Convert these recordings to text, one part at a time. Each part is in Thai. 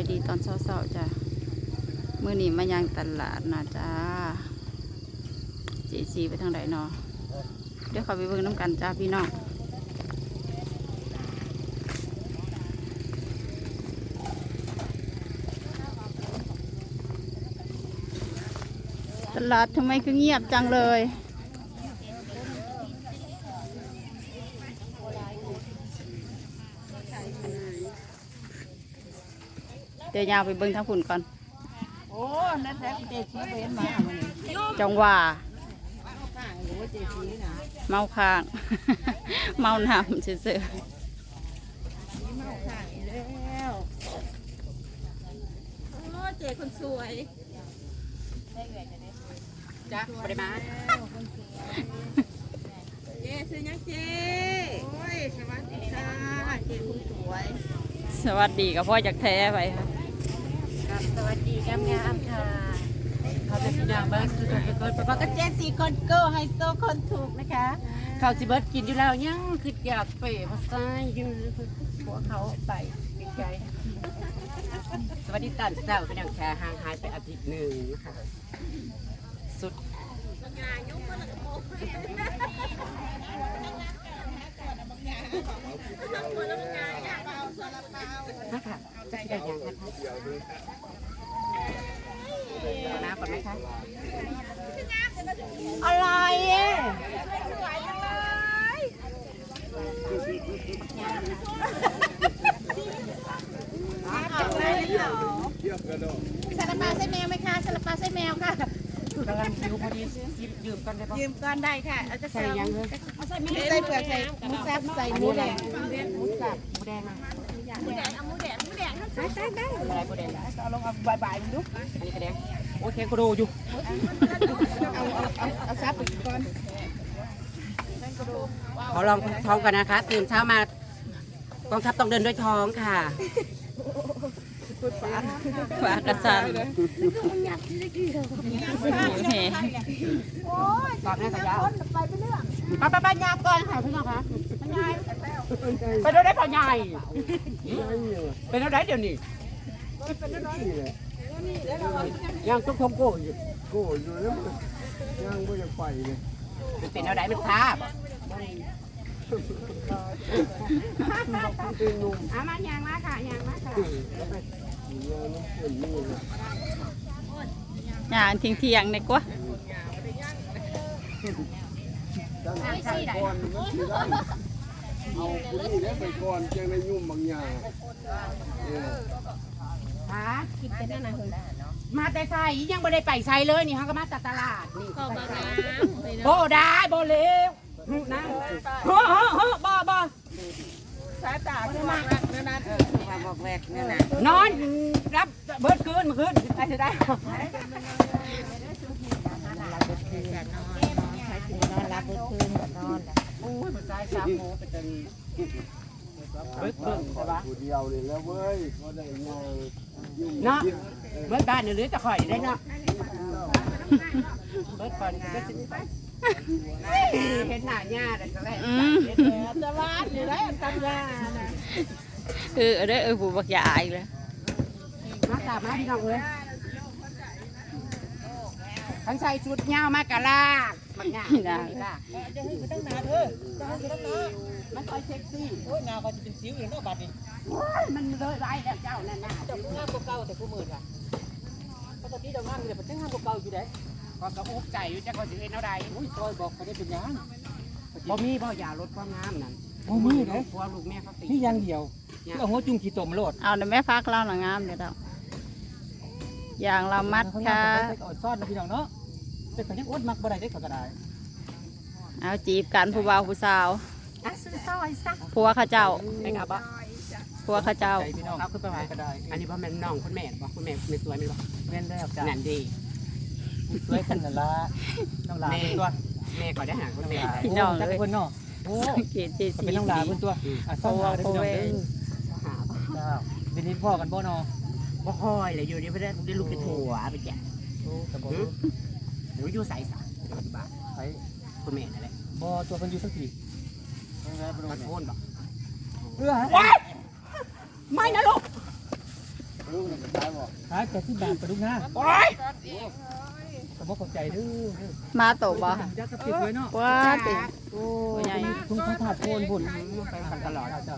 ายดีตอนเช้าๆจ้ะมื้อนี้มายังตลาดนะจ้าเจซีไปทางไหนเนาะเดี๋ยวเขาไปเบิ่งน้ำกันจ้าพี่น้องตลาดทำไมคือเงียบจังเลย ดี๋ยวยาวไปเบิ่งทางฝุ่นก่อน โอ้นั่นแหละเจชีเว้นมามันนี่จงว่าข้างหรือว่าเจชีนะเมาค้าง เมาน้ำเฉยนี่เมาข้างอีกแล้วโอ้เจคนสวยๆจ้าปริมาเจซื้อยังเจโอ้ยสวัสดีค่ะเจคนสวยสวัสดีกับพ่อจากแท้ไปค่ะครับ สวัสดีงามงามๆค่ะเขาจะพี่นางบิร์ดสุดๆคนประกอบกับเจสี่คนโก้ไฮโซคนถูกนะคะเขาวสิเบิร์ดกินอยู่แล้วยังคืออยากเป๋ภาษาอยู่หัวเขาไปไกลๆสวัสดีตอนเช้าเป็นองแค่ห่างหายไปอาทิตย์หนึ่งค่ะสุด เนะคะที่อย่างนะคะน้ำก่อนไหมคะอะไรอะซาลาเปาใส่แมวไหมคะซาลาเปาใส่แมวค่ะกำลังคิวพอดียืมกันได้ปะยืมก้อนได้ค่ะเอาจะใส่ยังเลยใส่เปลือกใส่หมูสับใส่หมูแดงหมูสับหมูแดงอะห มูแดงเอาหมูแดงหมูแดงใส่ใส่ได้อะไรหมูแดงเอาลงเอาบายๆดูอันนี้กระแดงโอเคกูดูอยู่เอาเอาเอาเอาซับไปก่อนขอลองท้องกันนะคะตื่นเช้ามากองทัพต้องเดินด้วยท้องค่ะฝากกระสันแหมก่อนหน้าจะยาวไปไปไปยาวก่อนค่ะพี่น้องคะไป ดูได้พอใหญ่เป็นอะไรเดี๋ยวนี้ยังทุกทงโก้อยู่โก้อยู่แล้วมันยังไม่อยากไปเลยมันเป็นอะไรมันท้าบ่เป็นหนุ่มเอามายางมาค่ะยางมาค่ะยังไม่เป็นนี่เลยอย่างทิ้งเที่ยงๆเนี่ยกว่า เอาคุณนี่ได้ไปก่อนจังได้ยุ่มบางอย่างเออค่ะคิดเป็นนั่นนะมาแต่ใส่ยังไม่ได้ไปใส่เลยนี่เขาก็มาจากตลาดนี่ก็บางน้ำโบได้โบเลวนะเฮ้อเฮ้อเฮ้อบ่บ่สายตาขึ้นมานั่นนั่นความบอกแวกนั่นน่ะนอนรับเบิดคืนเมื่อคืนไปจะได้นอนรับคืนก็นอน โอ้ยมันใจสามโมเป็นจังเบิดคืนใช่ปะผู้เดียวเลยแล้วเว้ยก็ได้งานยุ่มเนาะคิดเบิดบ้านหรือจะข่อยได้เนาะเบิดก่อนก็สิเห็นหน้าหญ้าแต่ก็แรกอืมจะวาดอยู่ได้ตัญญานเออเด้อเออผู้บักยาอีกแล้วมาตามมาพี่น้องเลยทั้งใส่ชุดยาวมากกะลาก มันยากลากจะให้ไปตั้งนานเออจะให้ไปตั้งนานมันคอยเซ็กซี่โอ้ยนาก็จะเป็นสิวอยู่เนาะบัดนี้โอ้ยมันเลยไรแล้วเจ้านั่นน่ะเจ้าผู้งามกว่าเก่าแต่ผู้หมื่นว่ะปกติเจ้างามแต่เป็นงามกว่าเก่าอยู่เด้ก็กระอุกใจอยู่จะก็สิเห็นเอาใดอุ้ยซอยบอกเขาได้เป็นยังบ่มีบ่อย่าลดความงามนั่นบ่มีเด้พวลูกแม่เขาตีนี่อย่างเดียวเอาหัวจุ่มขี้ตมโลดเอาแต่แม่พักเราหนังงามเดี๋ยวเราอย่างเรามัดค่ะอดซ่อนนะพี่น้องเนาะ แต่ก็ยังอดมักบ่ได้ได้ก็ได้เอาจีบกันผู้บ่าวผู้สาวอะซื้อซอยซะผัวเขาเจ้าไปกับบ่ผัวเขาเจ้าใจพี่น้องเอาขึ้นไปก็ได้ อันนี้บ่แม่นน้องคุณแม่บ่คุณแม่ไม่สวยแม่นบ่แม่นแล้วจ้ะนั่นดีสวยขึ้นนั่นละน้องลาเป็นตัวแม่ก็ได้หาคุณแม่พี่น้องจักเลยคนเนาะโอ้สังเกตเจซีเป็นน้องลาเป็นตัวอะซ่อนหาได้พี่น้องเด้อหาบ่จ้าเป็นนิดพ่อกันบ่เนาะบ่ค่อยเลยอยู่นี่บ่ได้ได้ลูกไปถั่วไปแจกโอ้แต่บ่ห นูอยู่ไสซะบ้านไปคุณแม่นั่นแหละบ่ตัวเพิ่นอยู่สักทีมันโอนบ่เอื้อฮะไม่นะลูกลูกนี่ตายบ่หาแต่ที่บาทปลาดุกนะโอ้ยก็บ่เข้าใจเด้อมาโตบ่ยักษ์กระปิดไว้เนาะว้าติโอ้ยทุ่งพระธาตุโพนพุ่นไปกันตลอดจ้ะ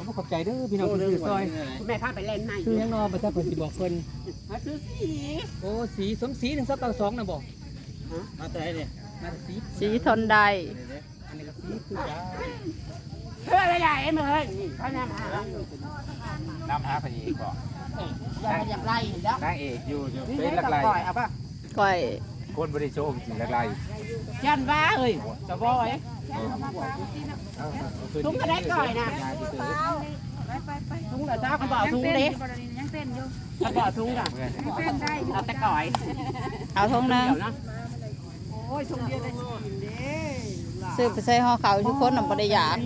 ผมบ่เข้าใจเด้อพี่น้องที่ซื้อซอยคุณแม่พาไปเล่นให้คือยังนอบ่จ้าเพิ่นสิบอกเพิ่นมาซื้อสีโอ้สีสมศรี192น่ะบ่มาแต่ไหนเนี่ยน่าจะสีสีทนได้อันนี้ก็สีคือจ้าเพื่ออะไรใหญ่เมื่อเฮ้ยเขาแนะนำหาน้ำหาพระเอกบอกอย่าอย่างไรเห็นแล้วนางเอกอยู่อยู่นี่เป็นได้ลักกับไลก่อยเอาป่ะก้อยคนบริโชคจริงลักไลยันว่าเอ้ยจะบอย ทุ่งก็ได้ก่อยนะทุ่งแต่เจ้าเขาบอกทุ่งเด็กเขาบอกทุ่งอะเอาแต่ก่อย เอาทงนึงเดียวนะซื้อไปใส่ห่อเขาทุกคนน่ะบ่ได้อยาก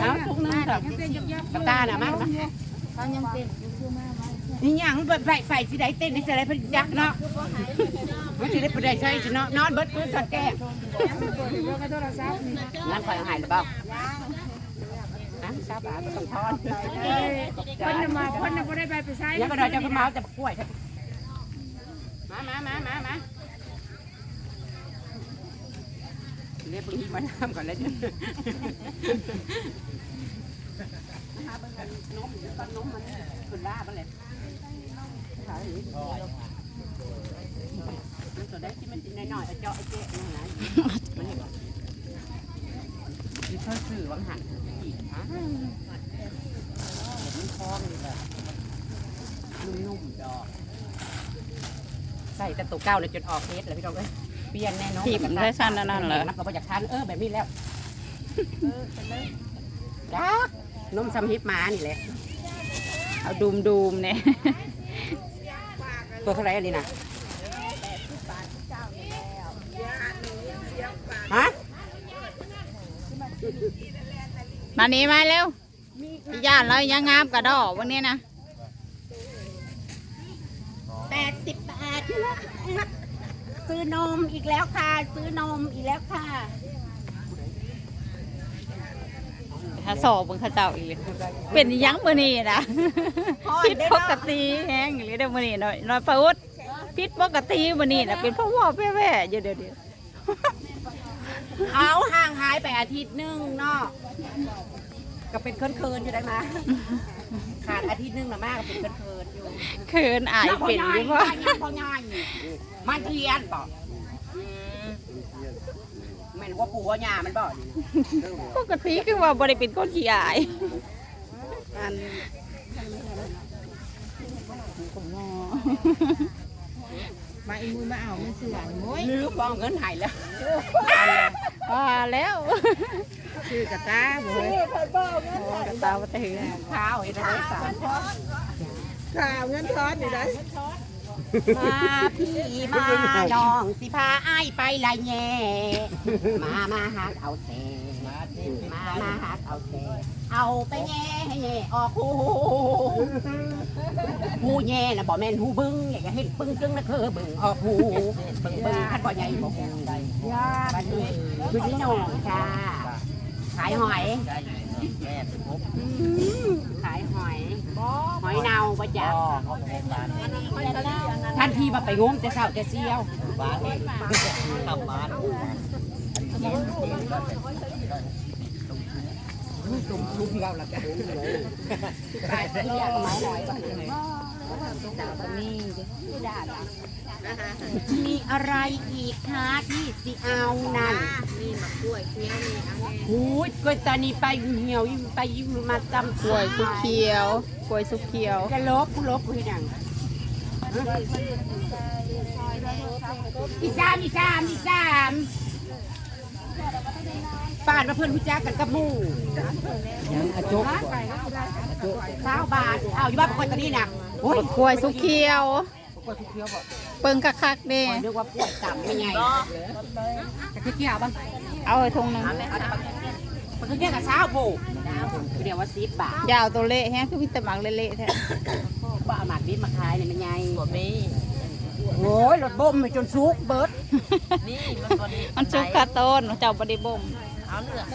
เอาทุ่งนึงแบบกับตาน่ะมากนะนี่ ยังแบบไฟไฟสิได้เต้นนี่สิได้เพิ่นยักเนาะมันสิได้ไปได้ใช่สิเนาะนอนเบิดพื้นตอนแก่งั้นคอยเอาใหายหรือเปล่านะชาวบ้านก็ต้องทอนคนน่ะมาคนน่ะบ่ได้ไปไปใช้ยังก็ได้จะเมาจะป่วยมามามามามาเรียกพี่มาทำก่อนเลยจ้ะ นมตอนนมมันขึ้นล่าไปเลยมันตัวได้ที่มันน่อยๆเอาเจาะไอ้เจ๊นั่นนะมันนี่บอกที่เขาซื้อวังหันอีกฮะเห็นมันคล้องเลยแบบนุ่มๆดอกใส่แต่ตัวเก้าเลยจนออกเทสเลยพี่น้องเอ้ยเปลี่ยนแน่นอนถีบได้สั้นนั่นเหรอนักก็บ่อยากทานเออแบบนี้แล้วจ้าน มซัมฮิปมานี่แหละเอาดูมดูมๆเนี่ยตัวเท่าไหรอันนี้นะฮะมานี่มาเร็วพี่ย่านเรายังงามกระดอกวันนี้นะแปดสิบบาทซื้อนมอีกแล้วค่ะ ซื้อนมอีกแล้วค่ะ ถ้าสอบเบิ่งเขาเจ้าอีกเลยเป็นหยังมื้อนี้นะผิดปกติแฮงอีหรือเด้อมื้อนี้น้อยน้อยปะอุดผิดปกติมื้อนี้น่ะเป็นเพราะว่าแว่ๆอยู่เดี๋ยวนี้เขาห่างหายไปอาทิตย์หนึงเนาะก็เป็นเคินๆอยู่ได้มาขาดอาทิตย์หนึงละมากก็เป็นเคินๆอยู่เขินอายเป็นอยู่พ่ว่าพ่อง่ายมันเทียนบอกแม่นว่าปู่ว่าย่ามันบอกนี่นะปกติคือว่าบ่ได้เป็นคนขี้อายอันมาอีมือมาเอาไม่เสื่อมโอ้ยลืมบองเงินหายแล้วว่าแล้วชื่อกระตาบ่เฮ้ยกระตาบ่ถือข้าวเห็นอะไรสามข่าวเงินทอนอยู่ได้ มาพี่มาน้องสิพาอ้ายไปละแย่มามาหักเอาแสมามาหักเอาแสเอาไปแย่ให้แย่ออกหูหูแย่นะบอแม่นหูบึ้งอยากจะเห็นปึ้งจึงนะคือบึ้งออกหูบึ้งบึ้งขันบ่ใหญ่บ่หูบัดนี้คือนี่น้องค่ะขายหอยขายหอย หอยเนาประจักท่านที่มาไปงมแต่เช้าแต่เชี่ยวตุ่มชุบเราละกันขายเชี่ยวหอยมีอะไรอีกคะที่สิเอานั่นมี วยเคี้ยวนี่เอาแม่หูยก็ตอนนี้ไปเหี่ยวอยู่ไปอยู่มาจำกล้วยสุกเขียวกล้วยสุกเขียว จะลบกูลบกูเห็นยังอีสามอีสามอีสามป่านมาเพื่อนผู้จ้ากันกับหมู่ยังอาจกสาวบาทเอาอยู่บ้านคนตอนนี้นะโอ้ยกล้วยสุกเขียวกล้วยทุกเที่ยวบอกเปิงคักๆเด้ นึกว่าปวดต่ำไม่ไงจะเที่ยวบ้าง เอาไอ้ทงหนึงมันก็เที่ยวกับสาวโบคือเดียวว่าสิบบาทยาวตัวเละแฮะคือมีแต่หมักเละๆแท้บ้าหมากนี้มาขายเนี่ยมันไงบ่มีโอ้ยรถบ่มไปจนซุกเบิดมันสุกกระต้นเจ้าบ่ได้บ่มเลือก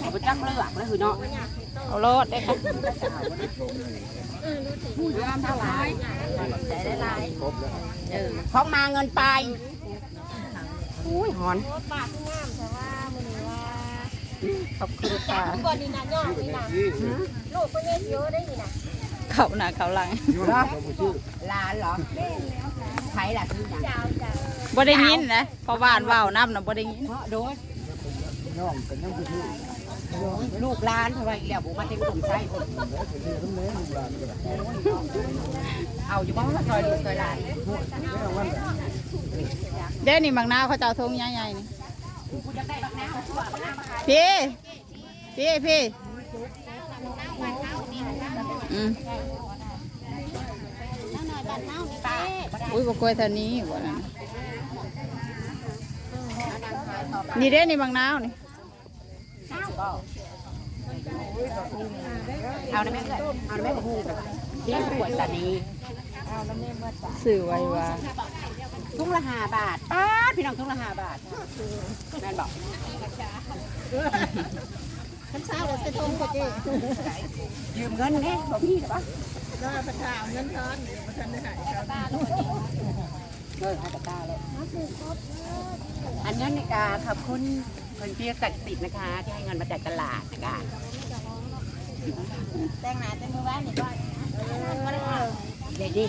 เอาไปจักเลือกแล้วคือเนาะเอารถได้ค่ะงามเท่าไหร่ได้หลายเออของมาเงินไปอุ้ยหอน ขอบคุณค่ะก่อนนี่นะย่อนี่นะลูกเพิ่นเฮ็ดเยอะได้นี่นะเขาหน้าเขาหลังร้านเหรอไผ่ล่ะคืออย่างบ่ได้ยินนะเพราะว่านว่าวน้ำน่ะบ่ได้ยินเพราะโดยลูกร้านเท่าไหรแล้วบุมาเต็มกลุ่มไส้คนเอาอยู่บ้างซอยลูกซอยหลานเด้นี่บางนาวเขาเจ้าทงใหญ่ๆนี่ พี่ พี่พี่อืมอุ้ยบ่กล้วยเท่านี้บ่นะนี่เด้นี่บางนาวนี่เอาในแม่เกิดเอาในแม่กระหูเลี้ยงขวดตานีสื่อไว้ว่า ทุ่งละห้าบาทป้าดพี่น้องทุ่งละห้าบาทแม่นบอกคันเช้าเราจะทงก็เจ้ยืมเงินเนี่ยบอกพี่หรอปะได้ประชาเงินทอนบ่ทันได้หายครับเออให้ตะกร้าเลยอันนั้นในกาขอบคุณคนเพียศักดิ์สิทธิ์นะคะ ที่ให้เงินมาจากตลาดนะคะแต่งหน้าแต่งมือบ้านนี่ก่อนเออเดี๋ยวดิ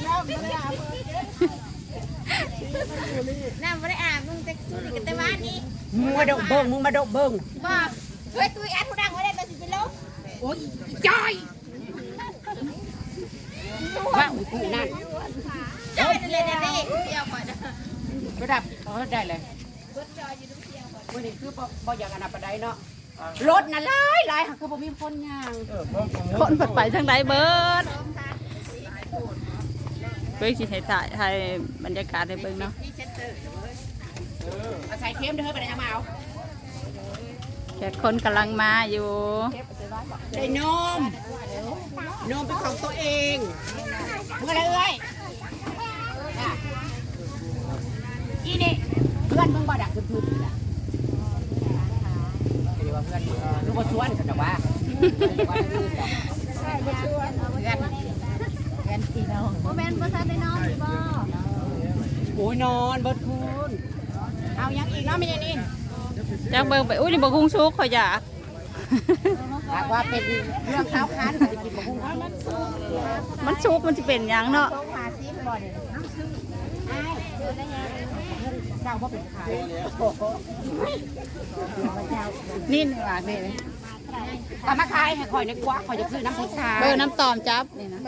น้ำบ่ได้อาบน้ำบ่ได้อาบมึงแต่นี่ก็แต่บ้านนี่มึงมาดกเบิ้งมึงมาดกเบิ้งบอกเฮ้ยตุ้ยอัดผู้ดังไว้ได้แต่สิเป็นลมโอ้ยจอยว่าอุ้ยกูนั่นเจ้าเป็นเลยนะนี่เดียวก่อนนะระดับเออได้เลยวันนี้คือบ่บ่อยากอันนับปานใดเนาะรถน่ะหลายหลายหักคือบ่มีคนย่างคนเปิดไปทางใดเบิด เบิ่งสิให้ถ่ายถ่ายบรรยากาศให้เบิ่งเนาะอาศัยเค็มเด้อไปไหนจะมาเอาแขกคนกำลังมาอยู่ ได้นม นมเป็นของตัวเองมึงอะไรเอ้ยน่ะอีนี่เพื่อนมึงบ่ดักคือพื้นนี่ล่ะเดี๋ยวว่าเพื่อนมึงรู้ว่าชวนกันแต่ว่าว่าเพื่อนเพื่อน โมเมนต์บ่ทันได้นอนสิบ่ โอ้ ยนอนเบิดคืนเอายังอีกเนาะไม่ใช่นี่จักเบิ่งไปอุ้ยนี่บ่กุ้งสุกขอยอยากหากว่าเป็นเรื่องเท้าคันก็จะกินบะฮุ่งมันสุกมันสิเป็นหยังเนาะต้องมาซิบ่นี่เจ้าว่าเป็นใครนี่นี่ว่านี่เอามาขายให้ข่อยในกว่าข่อยจะซื้อน้ำพุทราเบิ่งน้ำตอมจับนี่นะ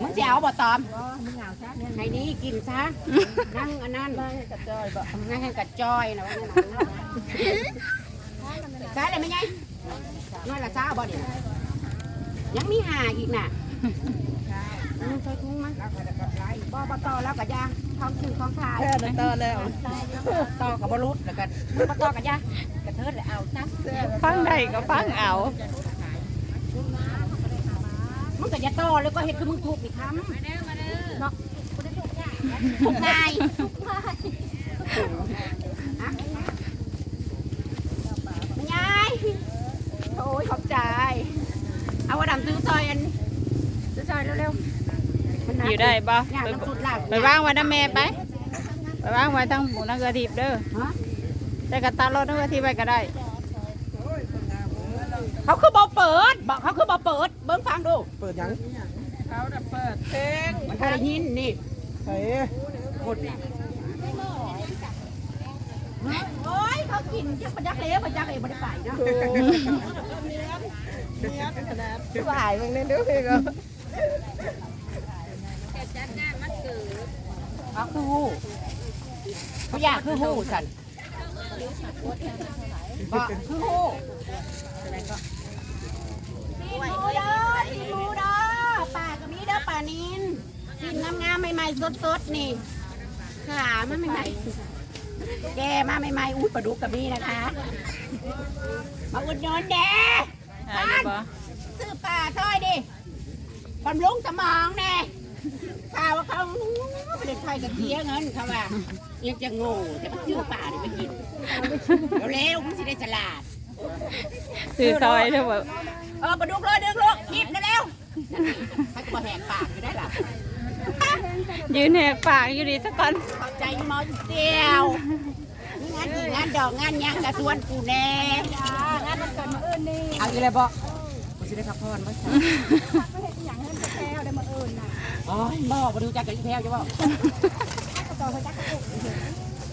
มึงจะเอาบ่ตอมไอ้นี้กินซะ นั่งอันนั้นกระจอยบ่นั่งให้กระจอยนะว่าซะเลยไม่ไงน้อยละซาบ่เนี่ยยังมีหาอีกน่ะอืมใส่ถุงมั้ยบ่บ่ต่อแล้วก็ยาท้องซื้อท้องขายต่อแล้วต่อกับบรุษแล้วกันมาต่อกันยะกระเทิดแล้วเอาซักฟังได้ก็ฟังเอามึง ก็อย่าต่อแล้วก็เฮ็ดคือมึงถูกนี่ทำเนาะถูกนายฮะไม่ยายโอ้ยขอบใจ เอาว่าดำซื้อซอยอันซื้อซอยเร็วๆอยู่ได้บ่ไปน้ำสุดหลักไปวางไว้น้ำแม่ไปไปว่างไว้ทั้งหมูนังกระทิบเด้อฮะแต่กระตารถนังกระทิบไปก็ได้ เขาคือบ่เปิด บอกเขาคือบ่เปิด เบิ้งฟังดู เปิดยังมันก็ได้ยินนี่เฮ้ยกดโอ้ยเขากินจักประจักเลี้ยประจักเอ๋บ่ได้ไปเนาะบ่ายมึงได้ดูพี่ก็เขาคือหูเขาอยากคือหูสันบอกคือหู พี่ดูเด้อพี่ดูด้อป่าก็มีเด้อป่านินกินงามๆใหม่ๆสดๆนี่ขามาใหม่ๆแกมาใหม่ๆอุ้ยปลาดุกกับนี่นะคะ มาอุดหนุนเด้หายได้บ่ซื้อป่าถ้อยดิบำรุงสมองแน่ข่าวว่าเขาไม่ได้ไทยกับเทียเงินเขาว่ายังจะโง่แต่มาซื้อป่านี่ไปกินเร็วๆมันสิได้ฉลาด ซื้อซอยเด้อบ่เออปลาดุกเลยดึงลูกหยิบได้แล้วให้กูมาแหกปากอยู่ได้ล่ะยืนแหกปากอยู่ดีสักก่อนขอบใจมอเจียวงานดีงานดอกงานยังกระส่วนกูแน่งานมันเกิดมาเอิ้นนี่เอาอีเลยบ่กูสิได้พักผ่อนบ่อ๋อบ่บ่ดูจักกับอีแพรวจะบ่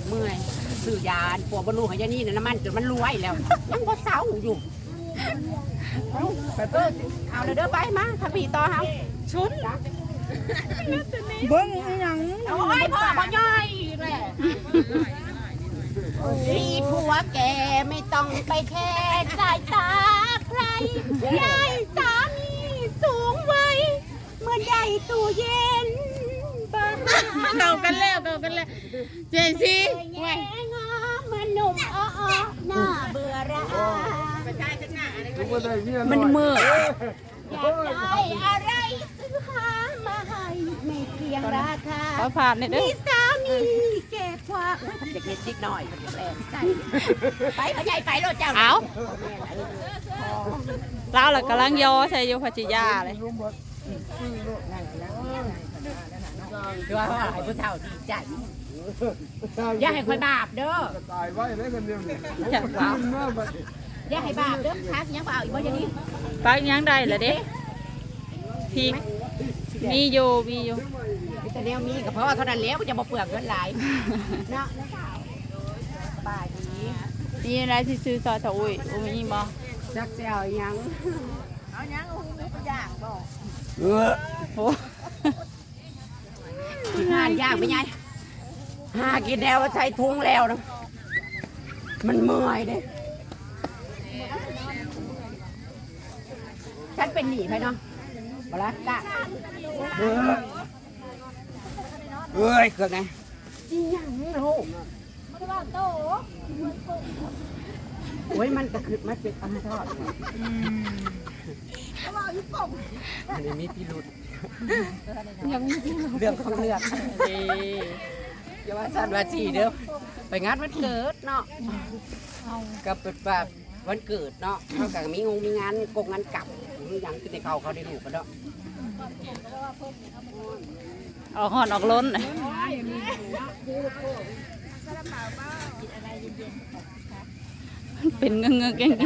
เมื่อยซื้อยาปวดบรรลุของยานี่น้ำมันจนมันรวยแล้วยังบ่เศร้าอยู่ เอาไปเบิ่งเอาเลยเด้อไปมาทางพี่ต่อเฮาชุนเบิ้งอีหยังโอ้ยพ่อพ่อย่อยแหละมีผัวแกไม่ต้องไปแค่สายตาใครยายสามีสูงวัยเหมือนใหญ่ตู้เย็นบ้านเก่ากันแล้วเก่ากันแล้วเจซี่แง่งามเหมือนหนุ่มอ้อๆหน้าเบื่อระอาทุกคนได้เมียมันมืออยากได้อะไรซื้อหามาให้ไม่เพียงราคาขอผ่านหน่อยเด้อมีสามีเก็บความเด็กเล็กนิดหน่อยแรงใส่ไปเขาใหญ่ไปรถเจ้าเอาเราล่ะกำลังยอใส่โยพัชิยาเลยคือว่าให้ผู้เฒ่าดีใจอย่าให้คอยบาปเด้อตายไว้ได้กันเดียวนี่อยากตามมาบัด อย่าให้บาปเด้อคักยังบ่เอาอีกบ่อย่างนี้ปักยังได้เหรอเด้พี่มีอยู่มีอยู่มีแต่แนวมีก็เพราะว่าเท่านั้นแล้วมันจะบ่เปลืองเงินหลายเนาะสบายดีมีอะไรที่ซื้อซอยตะอุ้ยอุ้ยมีบ่จักเจ้ายังเออโอ้ที่งานยากไหมยายหากินแล้วว่าใช้ทุงแล้วนะมันเมื่อยเด้ ฉันเป็นหนีไปเนาะบลักกะเอ้ยเกิดไงจีหยังลูกโอ้ยมันก็คือมันเป็นอันทอดอันนี้มีพิรุษเรื่องของเรื่องดีอย่าว่าสันว่าจีเด้อไปงานวันเกิดเนาะกับเป็นแบบวันเกิดเนาะเขากับมีงงมีงานกงงานกลับ มีอย่างคือในเขาเขาได้รู้กันเนาะออกหอนออกล้นน่ะเป็นเงือกๆแกงๆ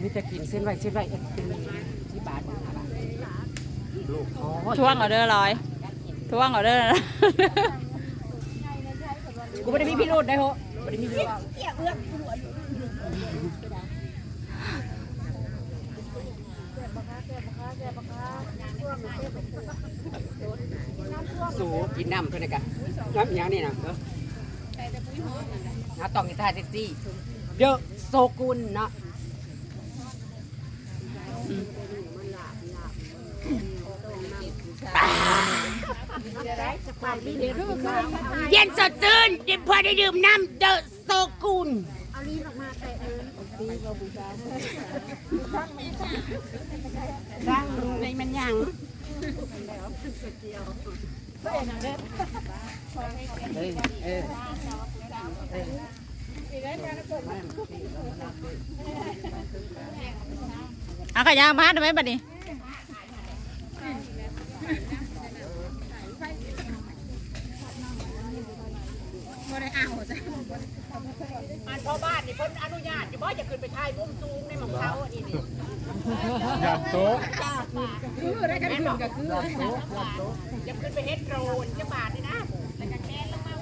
มีแต่กินเส้นไหวเส้นไหวเป็นที่บาทห้าบาทลูกโอ้ยทวงเอาเด้อร้อยทวงเอาเด้อนะกูไม่ได้มีพิรุธได้โหไม่ได้มีพิรุธ สูกินน้ำเพื่อนกันน้ำอย่างนี้นะเออน้าต้องกินท่าเซ็กซี่เยอะโซกุลเนาะ เย็นสดชื่นเดี๋ยวพอได้ดื่มน้ำเดอะโซกุลเอาลีนออกมาแต่เอิญร่างในมันยังเอ้ยเอ้ยเอาขยามาได้ไหมบัดนี้ อันพ่อบ้านนี่เพิ่นอนุญาตอยู่บ่จะขึ้นไปถ่ายมุมสูงในหม่องเขาอันนี้นี่หยาดโต๊ะแม่นบอกก็คือจะขึ้นไปเฮ็ดโดรนจะบาทนี่นะแล้วก็แค่ลงมา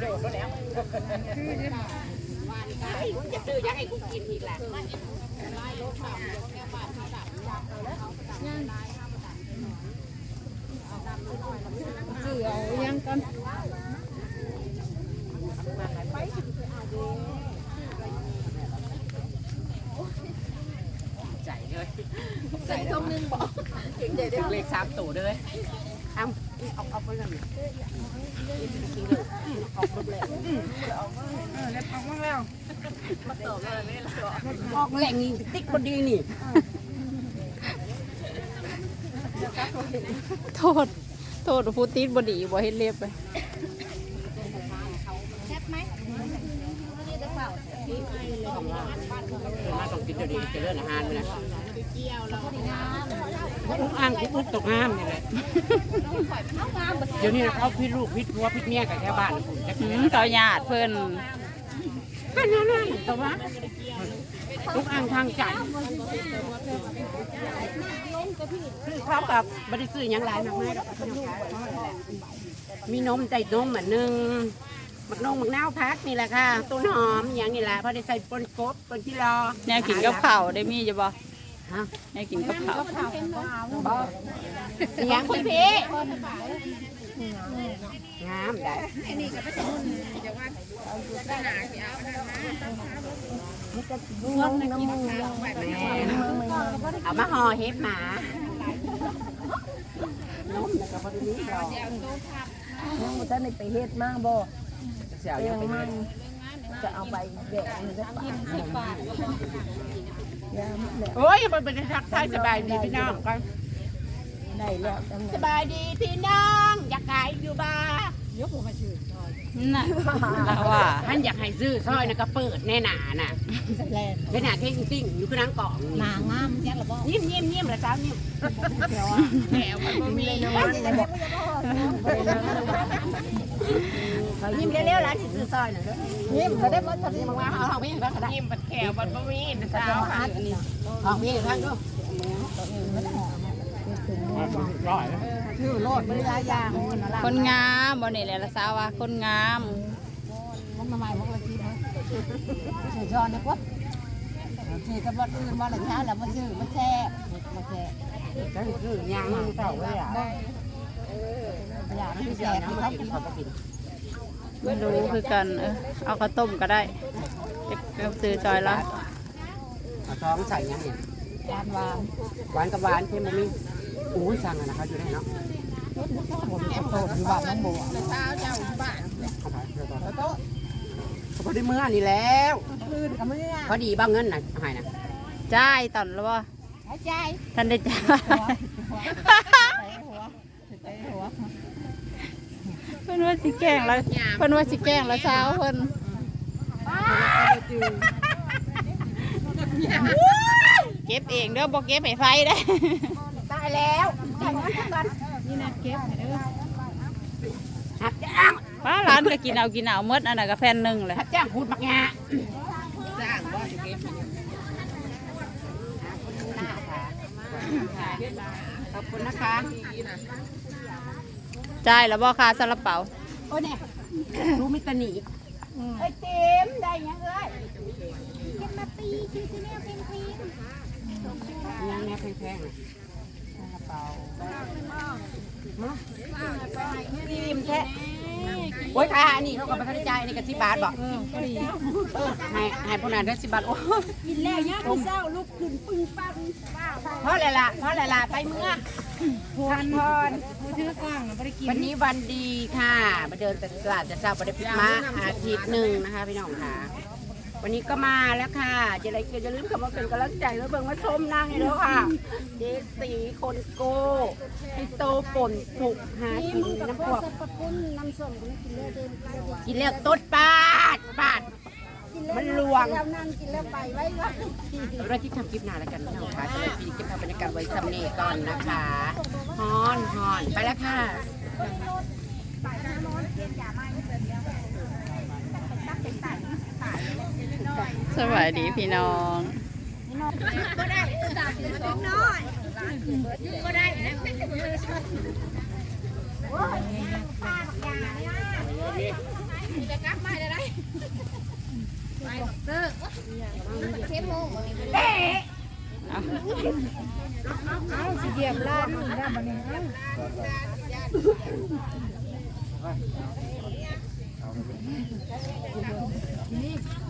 โดดแล้วไอ้มึงจะซื้อยังให้กูกินอีกแหละซื้อเอาอีหยังก่อน ใจเลยใจตรงนึงบอกถึงเลขสามตัว เลยเอาเอาเอาไปกันออกหมดเลยเออแล้วพักบ้าแล้วออกแหล่งนี่ติ๊กบดีนี่โทษ โทษผู้ติดบดีบ่เฮ็ดเล็บไปมต้องว่าเดี๋ยวมาต้องกินเดี๋ยวนี้จะเลื่อนอาหารไปนะ อุ้งอ่างอุ้งตกงามนี่แหละเดี๋ยวนี้นะเขาพิดลูกพิดผัวพิดเมียกับแค่บ้านผมจะอืกินมเขาญาติเพิ่นก็นั่นแหละแต่ว่าลูกอ่างทางใจคือเขากับบริสุทธิ์ยังหลายมากมายดอกพี่น้องค่ะมีนมใจนมเหมือนหนึ่งมักนงมักนาวพักนี่แหละค่ะต้นหอมอย่างนี่แหละพอได้ใส่ปนกบปนที่รอแนวกินกับข้าวได้มีจะบ่ ฮะแนวกินกับข้าวอย่างพี่พี่งามได้เอามาห่อเห็บหมาน้มนะครับพอดีนี้เรายังบ่ทันได้ไปเฮ็ดมาบ่เสียวยังไปเห็นจะเอาไปแบกมันจะปาก ยามแหละโอ้ยมันเป็นทักทายสบายดีพี่น้องกันได้แล้วจำสบายดีพี่น้องอยากขายอยู่บ้าน่ะละว่าท่านอยากให้ซื้อซอยนะก็เปิดแน่หนาน่ะแลนแน่หนาเท่งติ้งอยู่คือนางกล่องหนางามจังละบ่ยิ้มยิ้มยิ้มละเจ้ายิ้มเดี๋ยวแหวมันบ่มีจะบอก ยิ้มเร็วๆร้านที่ซื้อซอยน่ะเด้อยิ้มก็ได้บ่ทันยิ้มมาเอาเอาไม่เห็นก็ได้ยิ้มบัดแขวบัดบ่มีนะเจ้าค่ะเอามีทางดูร้อยชื่อโลดบ่ได้หลายอย่างมันน่ะล่ะคนงามบ่นี่แหละละสาวว่าคนงามมันมาใหม่พวกละทีนะชื่อชอนนะปุ๊บชื่อกับบ่อื่นบ่ละเช้าแล้วมันชื่อมันแซ่บมันแซ่บก็คือย่างเก่าเลยอะอยากพี่ที่แซ่แซ่บบเขาเขากินเขาก็กิน ไม่รู้คือกันเออเอาข้าวต้มก็ได้เก็บซื้อจอยแล้วเอาท้องใส่ยังเนี่ยหวานหวานหวานกับหวานเค็มบ่มีอู้ยสั่งอะนะเขาอยู่ได้เนาะผมจะโตอยู่บ้านน้องบัวเอาไปเดี๋ยวต่อเขาพอได้เมื่อนี่แล้วคืนกับมื้อพอดีบ้างเงินน่ะให้นะจ่ายตอนแล้วบ่หายใจท่านได้จ่ายใส่หัวใส่หัวเพิ่นว่าสิแกล้งแล้วเพิ่นว่าสิแกล้งแล้วเช้าเพิ่นเก็บเองเด้อบ่เก็บให้ไฟได้ตายแล้วจ่ายเงินก่อนนี่นะเก็บหักจ้างป้าร้านก็กินเอากินเอาหมดอันนั้นก็แผ่นหนึงเลยหักจ้างพูดมักงาขอบคุณนะคะ จ่ายแล้วบ่ค่าซาลาเปาโอ้เนี่ยรู้มิตรหนีไอ้เต็มได้ยังเอ้ยยังแม่แพงๆเลยกระเป๋าดีมแท้ โอ้ยค่ะอันนี้เขาก็ไม่เข้าใจอันนี่ก็สิบบาทบอกให้ให้พวกนั้นได้สิบบาทโอ้กินแล้วย่าพี่เศร้าลูกขึ้นปึ้งปังเพราะอะไรล่ะเพราะอะไรล่ะไปเมื่อพรพรชื่อกล้องบ่ได้กินวันนี้วันดีค่ะมาเดินตลาดจะเช้าประเดี๋ยวมาอาทิตย์หนึ่งนะคะพี่น้องค่ะ วันนี้ก็มาแล้วค่ะจะอะไรก็จะลืมคำว่าเป็นกำลังใจแล้วเบิ่งมาชมนางนี่แล้วค่ะ เจสีคนโก้พี่โตป่นสุกหากินน้ำพวกกินแล้วต้นปาดปาดมันลวงแล้วนั่งกินแล้วไปไว้เราที่ทำคลิปน้าแล้วกันน้องค่ะจะไปปีเก็บภาพบรรยากาศไว้สำเนีก่อนนะคะฮอนฮอนไปแล้วค่ะ สวัสดีพี่น้องเหยียบล้านได้บ่นี่กระโลกกระโลกใจหลอดมึงก่อนอาสิเอา